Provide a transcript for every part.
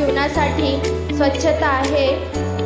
जीवनासाठी स्वच्छता हे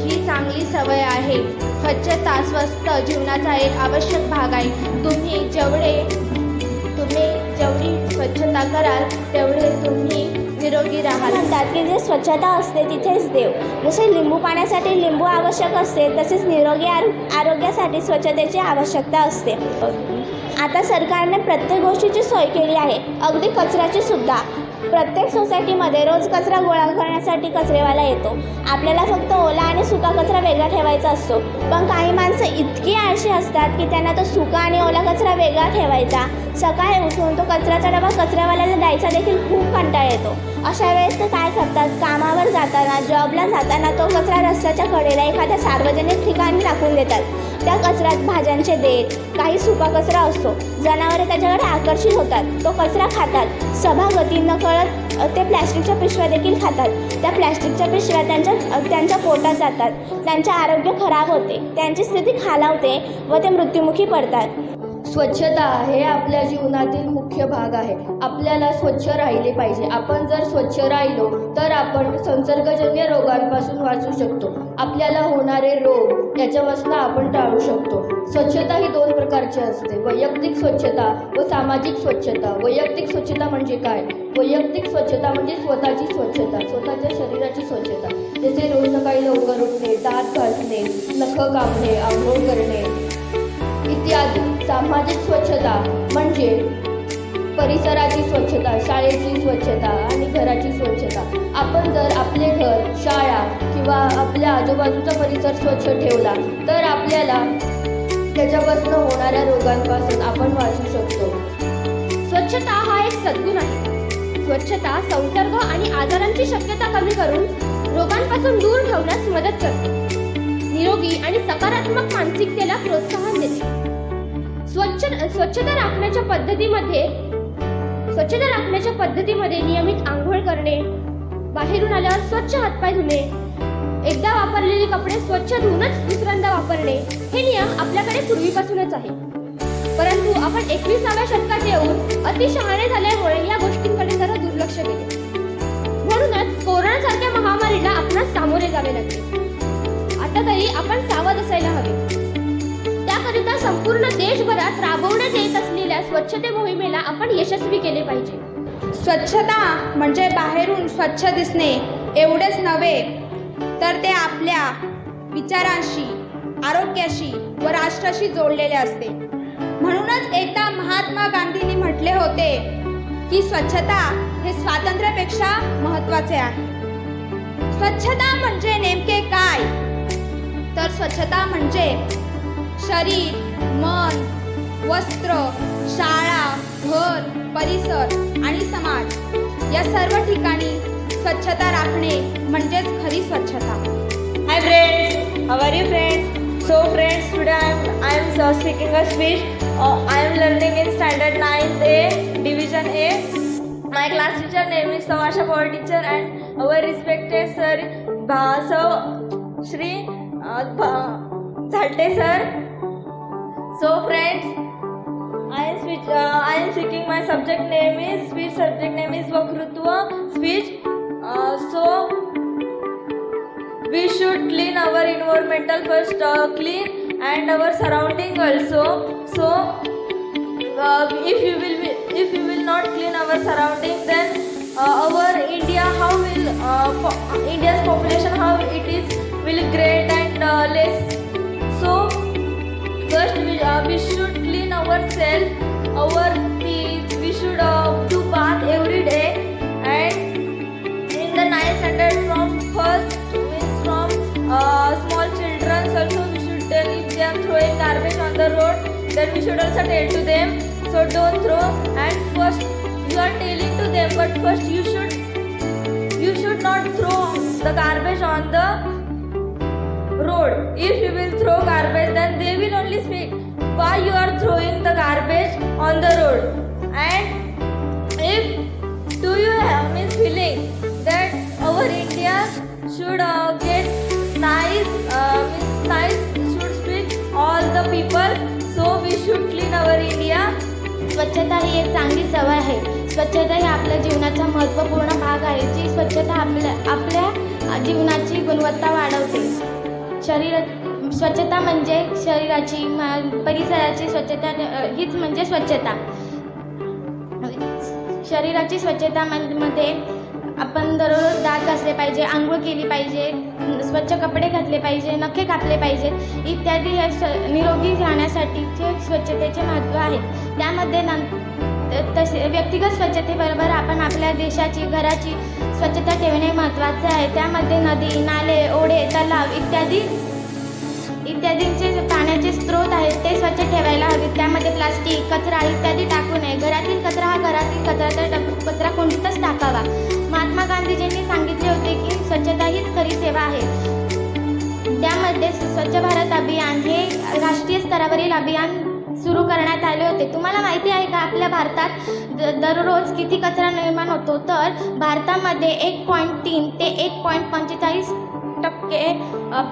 ही चांगली सवय आहे. स्वच्छता स्वस्थ जीवनाचा एक आवश्यक भाग आहे. तुम्ही जेवढे तुम्ही जेवढी स्वच्छता कराल तेवढे तुम्ही निरोगी राहाल. म्हणतात की जे स्वच्छता असते तिथेच देव. जसे लिंबू पाण्यासाठी लिंबू आवश्यक असते तसेच निरोगी आरो आरोग्यासाठी स्वच्छतेची आवश्यकता असते. आता सरकारने प्रत्येक गोष्टीची सोय केली आहे. अगदी कचऱ्याची सुद्धा. प्रत्येक सोसायटीमध्ये रोज कचरा गोळा करण्यासाठी कचरेवाला येतो. आपल्याला फक्त ओला आणि सुका कचरा वेगळा ठेवायचा असतो. पण काही माणसं इतकी आळशी असतात की त्यांना तो सुका आणि ओला कचरा वेगळा ठेवायचा. सकाळी उठून तो कचऱ्याचा डबा कचऱ्यावाल्याला द्यायचा देखील खूप कंटाळा येतो. अशा वेळेस ते काय करतात? जाताना जॉबला जाताना तो कचरा रस्त्याच्या कडेला एखाद्या सार्वजनिक ठिकाणी टाकून देतात. त्या कचऱ्यात भाज्यांचे देठ काही सुका कचरा असतो. जनावरे त्याच्याकडे आकर्षित होतात. तो कचरा खातात. सभागती न कळत ते प्लॅस्टिकच्या पिशव्या देखील खातात. त्या प्लॅस्टिकच्या पिशव्या त्यांच्या त्यांच्या पोटात जातात. त्यांचे आरोग्य खराब होते. त्यांची स्थिती खालावते व ते मृत्युमुखी पडतात. स्वच्छता हे आपल्या जीवनातील मुख्य भाग आहे. आपल्याला स्वच्छ राहिले पाहिजे. आपण जर स्वच्छ राहिलो तर आपण संसर्गजन्य रोगांपासून वाचू शकतो. आपल्याला होणारे रोग याच्यापासून आपण टाळू शकतो. स्वच्छता ही दोन प्रकारची असते. वैयक्तिक स्वच्छता व सामाजिक स्वच्छता. वैयक्तिक स्वच्छता म्हणजे काय? वैयक्तिक स्वच्छता म्हणजे स्वतःची स्वच्छता स्वतःच्या शरीराची स्वच्छता. जसे रोज सकाळी लवकर उठणे दात घासणे नखं कापणे आंघोळ करणे इत्यादी. सामाजिक स्वच्छता म्हणजे परिसराची स्वच्छता शाळेची स्वच्छता आणि घराची स्वच्छता. आपण जर आपले घर शाळा किंवा आपल्या आजूबाजूचा परिसर स्वच्छ ठेवला तर आपल्याला त्याच्यापासून होणाऱ्या रोगांपासून आपण वाचू शकतो. स्वच्छता हा एक सद्गुण आहे. स्वच्छता संसर्ग आणि आजारांची शक्यता कमी करून रोगांपासून दूर ठेवण्यास मदत करते. निरोगी आणि सकारात्मक मानसिकतेला प्रोत्साहन देते. स्वच्छता राखण्याच्या पद्धतीमध्ये स्वच्छता राखण्याच्या पद्धतीमध्ये नियमित आंघोळ करणे बाहेरून आल्यावर स्वच्छ हातपाय धुणे एकदा वापरलेले कपडे स्वच्छ धुवूनच दुसऱ्यांदा वापरणे हे नियम आपल्याकडे पूर्वीपासूनच आहे परंतु आपण एकविसाव्या शतकात येऊन अतिशहाणे झाल्यामुळे या गोष्टींकडे जरा दुर्लक्ष केले. म्हणूनच कोरोनासारख्या महामारीला आपणास सामोरे जावे लागले. आता तरी आपण सावध असायला हवे. स्वच्छते मोहिमेला आपण यशस्वी केले पाहिजे. स्वच्छता म्हणजे बाहेरून स्वच्छ दिसणे एवढेच नव्हे तर ते आपल्या विचारांशी आरोग्याशी व राष्ट्राशी जोडलेले असते. म्हणूनच एकदा महात्मा गांधींनी म्हटले होते की स्वच्छता हे स्वातंत्र्यापेक्षा महत्त्वाचे आहे. स्वच्छता म्हणजे नेमके काय? तर स्वच्छता म्हणजे शरीर मन वस्त्र शाळा घर परिसर आणि समाज या सर्व ठिकाणी स्वच्छता राखणे म्हणजेच खरी स्वच्छता. Hi friends how are you friends so friends today I am I am sir speaking a speech I am learning in standard nine A division A my class teacher name is सवाशा Pawar teacher and our respected sir भा Shri Zalte sir so friends I am speech. Uh, I am speaking. My subject name is speech. Subject name is Vakrutva speech. Uh, so we should clean our environmental first uh, clean and our surrounding also so uh, if you will be, if you will not clean our surrounding then uh, our india how will uh, india's population how it is will great and uh, less first we, uh, we should clean ourselves our teeth we should uh, do bath every day and in the ninth standard from first means from uh, small children also we should tell if they are throwing garbage on the road then we should also tell to them so don't throw and first you are telling to them but first you should you should not throw the garbage on the road if you will throw garbage then they will only speak why you are throwing the garbage on the road and if do you have means feeling that our India should uh, get nice uh, means nice should speak all the people so we should clean our India स्वच्छता ही एक चांगली सवय आहे स्वच्छता ही आपल्या जीवनाचा महत्त्वपूर्ण भाग आहे जी स्वच्छता आपल्या आपल्या जीवनाची गुणवत्ता वाढवते शरीर स्वच्छता म्हणजे शरीराची परिसराची स्वच्छता हीच म्हणजे स्वच्छता. शरीराची स्वच्छता मध्ये आपण दररोज दात घासले पाहिजे आंघोळ केली पाहिजे स्वच्छ कपडे घातले पाहिजे नखे कापले पाहिजे इत्यादी हे श निरोगी राहण्यासाठीचे स्वच्छतेचे महत्त्व आहे. त्यामध्ये नं तसे व्यक्तिगत स्वच्छतेबरोबर आपण आपल्या देशाची घराची स्वच्छता ठेवणे महत्त्वाचे आहे. त्यामध्ये नदी नाले ओढे तलाव इत्यादी इत्यादींचे पाण्याचे स्रोत आहेत. ते स्वच्छ ठेवायला हवे त्यामध्ये प्लास्टिक कचरा इत्यादी टाकू नये. घरातील कचरा हा घरातील कचरा तर कचरा कोणताच टाकावा. महात्मा गांधीजींनी सांगितले होते की स्वच्छता हीच खरी सेवा आहे. त्यामध्ये स्वच्छ भारत अभियान हे राष्ट्रीय स्तरावरील अभियान सुरू करण्यात आले होते. तुम्हाला माहिती आहे का आपल्या भारतात द दररोज किती कचरा निर्माण होतो? तर भारतामध्ये एक पॉईंट तीन ते एक पॉईंट पंचेचाळीस टक्के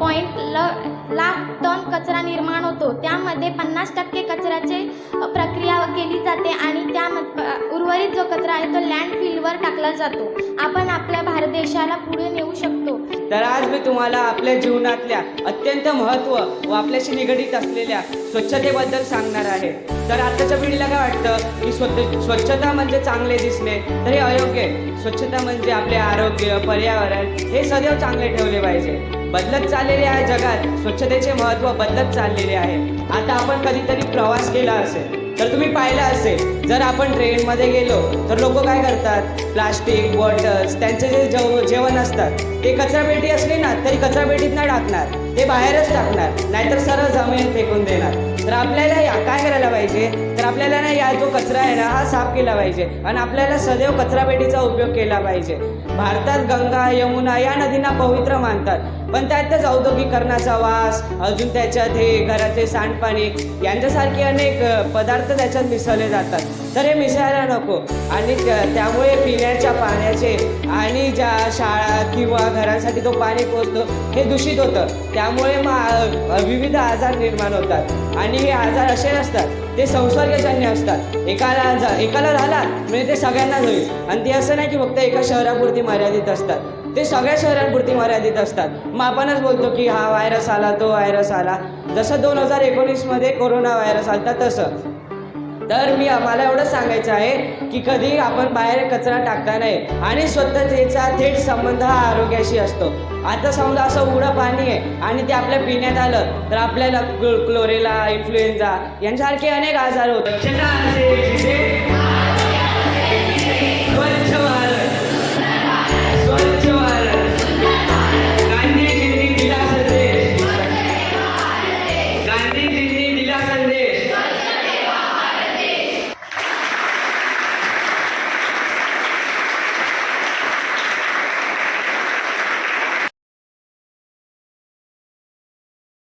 पॉईंट ल लाख टन कचरा निर्माण होतो. त्यामध्ये पन्नास टक्के कचऱ्याचे प्रक्रिया केली जाते आणि त्यामध्ये उर्वरित जो कचरा आहे तो लँडफिलवर टाकला जातो. आपण आपल्या भारत देशाला पुढे नेऊ शकतो. तर आज मी तुम्हाला आपल्या जीवनातल्या अत्यंत महत्त्व व आपल्याशी निगडीत असलेल्या स्वच्छतेबद्दल सांगणार आहे. तर आताच्या पिढीला काय वाटतं? की स्वच्छ स्वच्छता म्हणजे चांगले दिसणे. तर हे अयोग्य स्वच्छता म्हणजे आपले आरोग्य पर्यावरण हे सदैव चांगले ठेवले पाहिजे. बदलत चाललेले आहे जगात. स्वच्छतेचे महत्त्व बदलत चाललेले आहे. आता आपण कधीतरी प्रवास केला असेल तर तुम्ही पाहिलं असेल जर आपण ट्रेनमध्ये गेलो तर लोक काय करतात? प्लास्टिक बॉटल्स त्यांचे जे जेव जेवण असतात ते कचरापेटी असली ना तरी कचरापेटीत नाही टाकणार ते बाहेरच टाकणार नाहीतर सरळ जमिनीत फेकून देणार. तर आपल्याला या काय करायला पाहिजे? तर आपल्याला ना या जो कचरा आहे ना हा साफ केला पाहिजे आणि आपल्याला सदैव कचरापेटीचा उपयोग केला पाहिजे. भारतात गंगा यमुना या नदींना पवित्र मानतात पण त्यातच औद्योगिकरणाचा वास अजून त्याच्यात हे घराचे सांड सांडपाणी यांच्यासारखे अनेक पदार्थ त्याच्यात मिसळले जातात. तर हे मिसळायला नको. आणि त्यामुळे पिण्याच्या पाण्याचे आणि ज्या शाळा किंवा घरांसाठी तो पाणी पोचतो हे दूषित होतं. त्यामुळे मग विविध आजार निर्माण होतात. आणि हे आजार असे नसतात ते संसर्गजन्य असतात. एकाला एकाला झाला म्हणजे ते सगळ्यांनाच होईल. आणि ते असं नाही की फक्त एका शहरापुरती मर्यादित असतात. ते सगळ्या शहरांपुरती मर्यादित असतात. मग आपणच बोलतो की हा व्हायरस आला तो व्हायरस आला. जसं दोन हजार एकोणीसमध्ये कोरोना व्हायरस आलता तसं. तर मी आम्हाला एवढंच सांगायचं आहे की कधी आपण बाहेर कचरा टाकता नाही आणि स्वच्छतेचा थेट संबंध हा आरोग्याशी असतो. आता समजा असं उघडं पाणी आहे आणि ते आपल्या पिण्यात आलं तर आपल्याला क्लोरेला इन्फ्लुएन्झा यांसारखे अनेक आजार होतात.